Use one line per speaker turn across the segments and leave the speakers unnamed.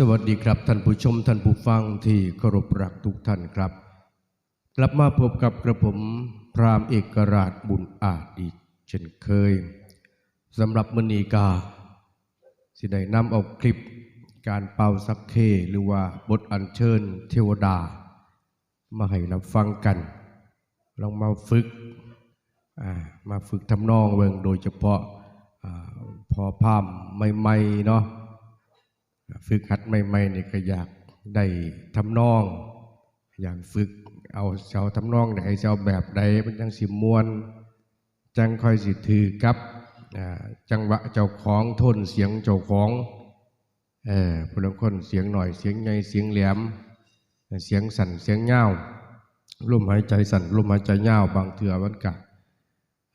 สวัสดีครับท่านผู้ชมท่านผู้ฟังที่เคารพรักทุกท่านครับ กลับมาพบกับกระผมพรามเอกราชบุญอาจอีกเช่นเคยสำหรับมณีกา สิได้นำเอาคลิปการเป่าสักเคหรือว่าบทอัญเชิญเทวดา มาให้เราฟังกัน ลองมาฝึกมาฝึกทำนองเวงโดยเฉพาะอาพอพามใหม่ๆเนาะ ฝึกหัดใหม่ๆนี่ก็อยากได้ทำนอง อยากฝึกเอาเสาทำนองไหนเสาแบบใดมันจังสิมวน จังคอยสิถือกับจังหวะเจ้าของทนเสียงเจ้าของเออผู้ลงคนเสียงหน่อยเสียงใหญ่เสียงแหลม เสียงสั่นเสียงเงาลมหายใจสั่นลมหายใจเงาบางเถื่อมันกะ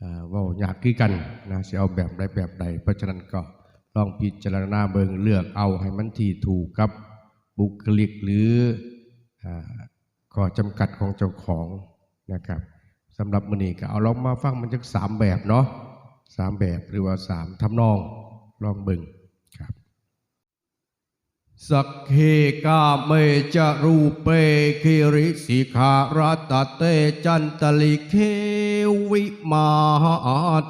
อ่าว่าอยากคือกันนะสิเอาแบบใดแบบใดเพราะฉะนั้นก็ ลองพิจารณาเบิงเลือกเอาให้มันที่ถูกกับบุคลิกหรือข้อจำกัดของเจ้าของนะครับสำหรับมือนี้ก็เอาลองมาฟังมันจักสามแบบเนาะสามแบบหรือว่าสามทำนองลองเบิงครับสักเคกาเมจะรูเปคิริสิขารัตเตจันตลิเควิมา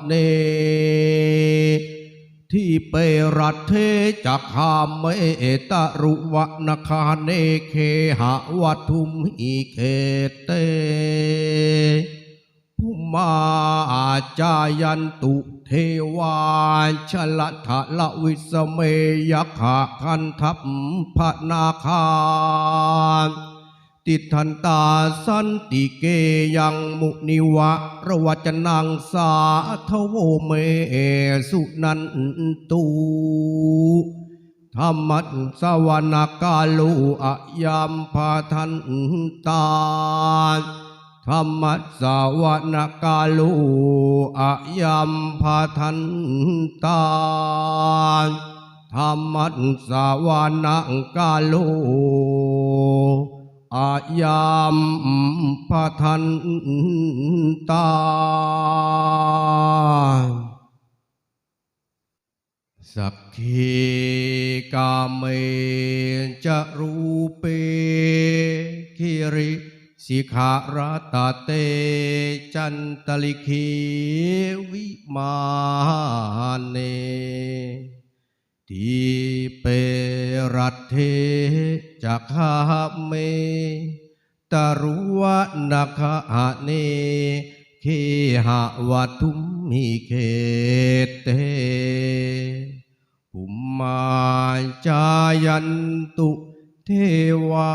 เน ที่เปรัตเทจักขามเมตรุวนาคาเนเคหะวัตุมหิเคเตภูมาอาจายันตุเทวาชลทะละวิสเมยขะคันทัพพนาคา ติทันตาสันติเกยังมุนิวะระวจนังสาทโวเมสุนันตุธรรมัสสวนากาลุอะยามพาทันตาธรรมัสสวนากาลุอะยามพาทันตาธรรมัสสวนากาลุ อะยามพาทันตา สักขีกาเมจะรูเปคิริสิขารตาเตจันตลิขีวิมาเน ทีเปรัตเทจักขาเมตรุวนาคหะเนเคหะวัตุมิเคเตภูมาจายันตุเทวา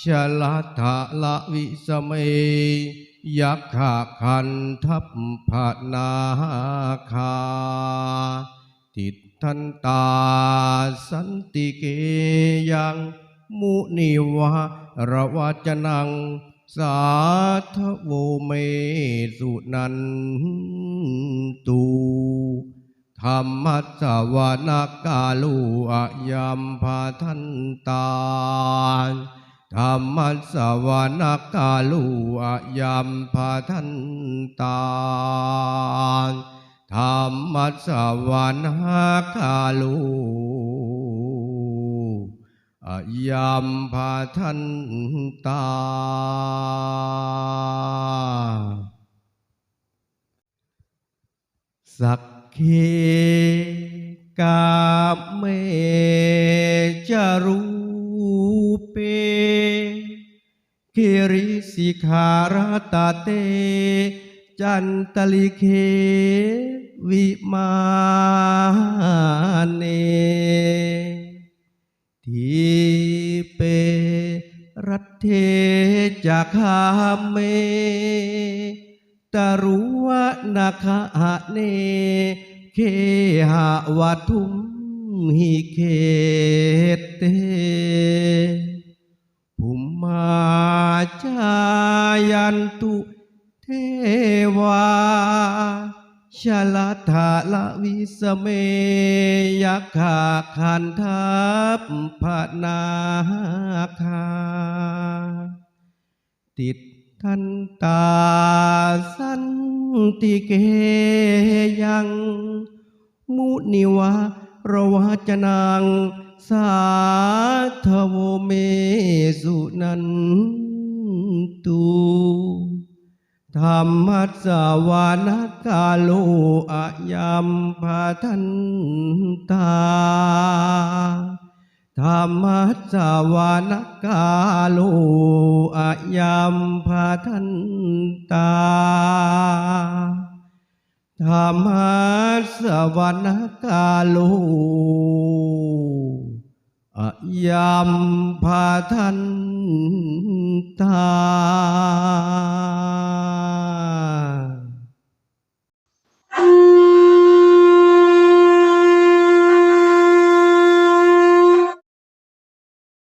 ชลทะละวิสเมยักขะคันทัพพนาคา ติด ทันตาสันติเกยังมุนิวะระวจนัง สาธโวเมสุนันตูธรรมัสสวนากาลุอะยัมพาทันตาธรรมัสสวนากาลุอะยัมพาทันตา ธรรมสวนากาลุอะยัมพาทันตา สักเคกาเมจารูเปคิริสิขารตาเต จันตลิเควิมาเนทีเปรัตเทจักาเมตรุวนาคหะเน เคหะวัตุมหิเคเตภูมาจายันตุ เทวาชลัทะละวิสเมยักขาคันทัพพนาคา ติดทันตาสันติเกยัง มุนิวะระวจนัง สาทโวเม ธรรมัสสวานกาโลอะยัมภาทันตาธรรมัสสวานกาโลอะยัมภาทันตาธรรมัสสวนกาโลอะยัมภาทันตา